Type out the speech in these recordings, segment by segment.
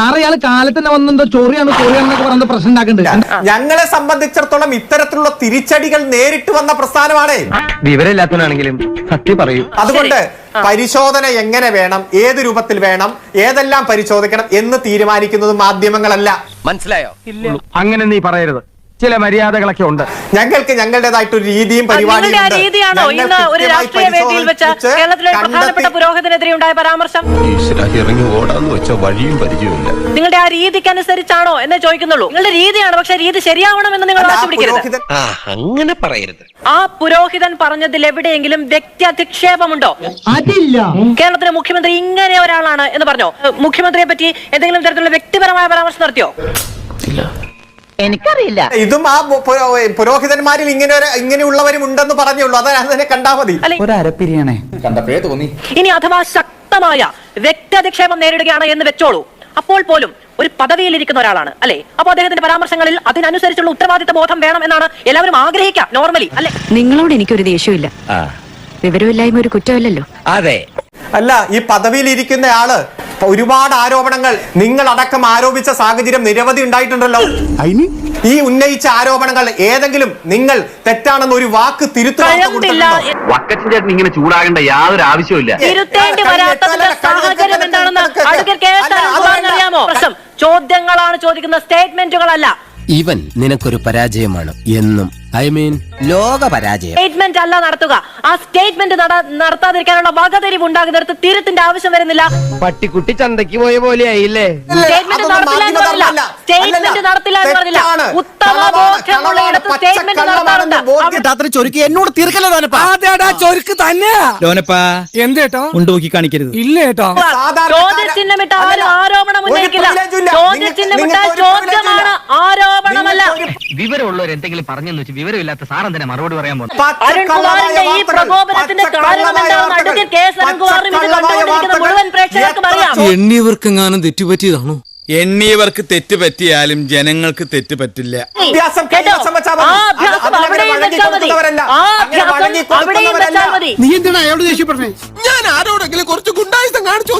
സാറേ അയാൾ കാലത്തന്നെ വന്നെന്തോ ചോറിയാണ് ചോറിയാണെന്നൊക്കെ പറഞ്ഞ പ്രശ്നം ഉണ്ടാക്കുന്നുണ്ട് ഞങ്ങളെ സംബന്ധിച്ചിടത്തോളം ഇത്തരത്തിലുള്ള തിരിച്ചടികൾ നേരിട്ട് വന്ന പ്രസ്ഥാനമാണ്. വിവരമില്ലാത്തവനാണെങ്കിലും സത്യം പറയൂ. അതുകൊണ്ട് പരിശോധന എങ്ങനെ വേണം ഏത് രൂപത്തിൽ വേണം ഏതെല്ലാം പരിശോധിക്കണം എന്ന് തീരുമാനിക്കുന്നത് മാധ്യമങ്ങളല്ല. മനസ്സിലായോ? അങ്ങനെ നീ പറയരുത്. ചില മര്യാദകളൊക്കെ ഉണ്ട്. ഞങ്ങൾക്ക് ഞങ്ങളുടേതായിട്ടൊരു രീതിയും നിങ്ങളുടെ ആ രീതിയാണോ ഇന്ന് ഒരു രാഷ്ട്രീയ വേദിയിൽ വെച്ച് കേരളത്തിലെ ഒരു പ്രധാനപ്പെട്ട പുരോഹിതനെതിരെ ഉണ്ടായ പരാമർശം? ഈശ്വര ഇറങ്ങി ഓടാന്ന് വെച്ച വഴിയും പരിചയമില്ല നിങ്ങളുടെ ആ രീതിക്ക് അനുസരിച്ചാണോ എന്നേ ചോദിക്കുന്നുള്ളൂ. നിങ്ങളുടെ രീതിയാണ് പക്ഷെ രീതി ശരിയാവണമെന്ന് നിങ്ങൾ ആ അങ്ങനെ പറയരുത്. ആ പുരോഹിതൻ പറഞ്ഞതിൽ എവിടെയെങ്കിലും വ്യക്തി അധിക്ഷേപമുണ്ടോ? അതില്ല. കേരളത്തിലെ മുഖ്യമന്ത്രി ഇങ്ങനെ ഒരാളാണ് എന്ന് പറഞ്ഞോ? മുഖ്യമന്ത്രിയെ പറ്റി എന്തെങ്കിലും തരത്തിലുള്ള വ്യക്തിപരമായ പരാമർശം നടത്തിയോ? എനിക്കറിയില്ല. ഇതും ആ പുരോഹിതന്മാരിൽ ഇങ്ങനെ ഒരു- ഇങ്ങനെയുള്ളവരും ഉണ്ടെന്ന് പറഞ്ഞുള്ളൂ. അത് അതിനെ കണ്ടാ മതി. ഒരു അരപ്പിരിയാണേ. ഇനി അഥവാ ശക്തമായ വ്യക്തിക്ഷേപം നേരിടുകയാണ് എന്ന് വെച്ചോളൂ. അപ്പോൾ പോലും ഒരു പദവിയിൽ ഇരിക്കുന്ന ഒരാളാണ് അല്ലെ? അപ്പൊ അദ്ദേഹത്തിന്റെ പരാമർശങ്ങളിൽ അതിനനുസരിച്ചുള്ള ഉത്തരവാദിത്ത ബോധം വേണം എന്നാണ് എല്ലാവരും ആഗ്രഹിക്കാം നോർമലി അല്ലെ? നിങ്ങളോട് എനിക്കൊരു ദേഷ്യമില്ല വിവരമില്ലായ്മ ഒരു കുറ്റമല്ലല്ലോ. അതെ. അല്ല ഈ പദവിയിൽ ഇരിക്കുന്ന ആൾ ഒരുപാട് ആരോപണങ്ങൾ. നിങ്ങൾ അടക്കം ആരോപിച്ച സാഹചര്യം നിരവധി ഉണ്ടായിട്ടുണ്ടല്ലോ. ഈ ഉന്നയിച്ച ആരോപണങ്ങൾ ഏതെങ്കിലും നിങ്ങൾ തെറ്റാണെന്ന് ഒരു വാക്ക്? ഇങ്ങനെ ചൂടാകേണ്ട യാതൊരു ആവശ്യമില്ല തിരുത്തേണ്ടി വരാത്തതിന്റെ സാഹചര്യം എന്താണെന്ന് ചോദ്യങ്ങളാണ് ചോദിക്കുന്ന സ്റ്റേറ്റ്മെന്റുകളല്ല. ഇവൻ നിനക്കൊരു പരാജയമാണ് എന്നും ഐ മീൻ ലോക പരാജയം. സ്റ്റേറ്റ്മെന്റ് അല്ല നടത്തുക. ആ സ്റ്റേറ്റ്മെന്റ് നടത്താതിരിക്കാനുള്ള വകതിരിവ് ഉണ്ടാകുന്നിടത്ത് തീരത്തിന്റെ ആവശ്യം വരുന്നില്ല. പട്ടിക്കുട്ടി ചന്തയ്ക്ക് പോയ പോലെ ആയില്ലേ സ്റ്റേറ്റ്മെന്റ് നടത്തില്ല എന്ന് പറഞ്ഞില്ല. സ്റ്റേറ്റ്മെന്റ്. നടത്തില്ല എന്ന് പറഞ്ഞില്ല. തെറ്റാണ്. ഉത്തമ ബോധ്യമുള്ള ഇടത്ത് സ്റ്റേറ്റ്മെന്റ് കള്ളമാണെന്ന് നടത്താറുണ്ട്. ബോധ്യം. അത്ര ചൊരുക്കി. എന്നോട് തീർക്കല്ലോ ചൊരുക്ക് തന്നെ ലോനപ്പാ. എന്തേട്ടോ ഉണ്ടോക്കി കാണിക്കരുത്. ഇല്ല ഏട്ടോ സാധാരണക്കാര- ചോദ്യചിഹ്നമിട്ട് ആരും. ആരോപണം ഉന്നയിക്കില്ല. ചോദ്യമാണ്. ആരോപണമല്ല. വിവരമുള്ളവർ എന്തെങ്കിലും പറഞ്ഞെന്ന് വെച്ച് വിവരമില്ലാത്ത സാറൻ തന്നെ മറുപടി പറയാൻ പോകുന്നു അരുൺകുമാറിന്റെ ഈ പ്രകോപനത്തിന്റെ കാരണം എന്താണെന്ന് അഡ്വക്കേറ്റ് കെ എസ് അരുൺകുമാറിനും ഇത് കണ്ടുകൊണ്ടിരിക്കുന്ന മുഴുവൻ പ്രേക്ഷകർക്കും അറിയാം. എണ്ണിയവർക്കെങ്ങാനും തെറ്റുപറ്റിയതാണോ? എണ്ണിയവർക്ക് തെറ്റ് പറ്റിയാലും ജനങ്ങൾക്ക് തെറ്റ് പറ്റില്ല നീ എന്തിനാ അയാളോട് ദേഷ്യപ്പെട്ടേ ഞാൻ ആരോടെങ്കിലും കുറച്ച്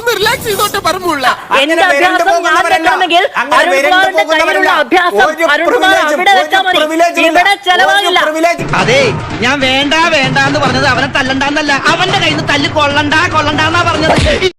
ഒന്ന് റിലാക്സ് ചെയ്തോട്ടെ പറഞ്ഞുള്ള എന്റെ അഭ്യാസം ഞാൻ പോകുന്നവരല്ല. വെക്കണമെങ്കിൽ അരുൺകുമാറിന്റെ കയ്യിലുള്ള അഭ്യാസം അരുൺകുമാർ അവിടെ വെച്ചാൽ മതി. ഇവിടെ ചെലവാകില്ല. അതെ ഞാൻ വേണ്ട വേണ്ട എന്ന് പറഞ്ഞത് അവനെ തല്ലണ്ടെന്നല്ല. അവന്റെ കയ്യിൽ നിന്ന് തല്ല് കൊള്ളണ്ട കൊള്ളണ്ടെന്നാ പറഞ്ഞത്.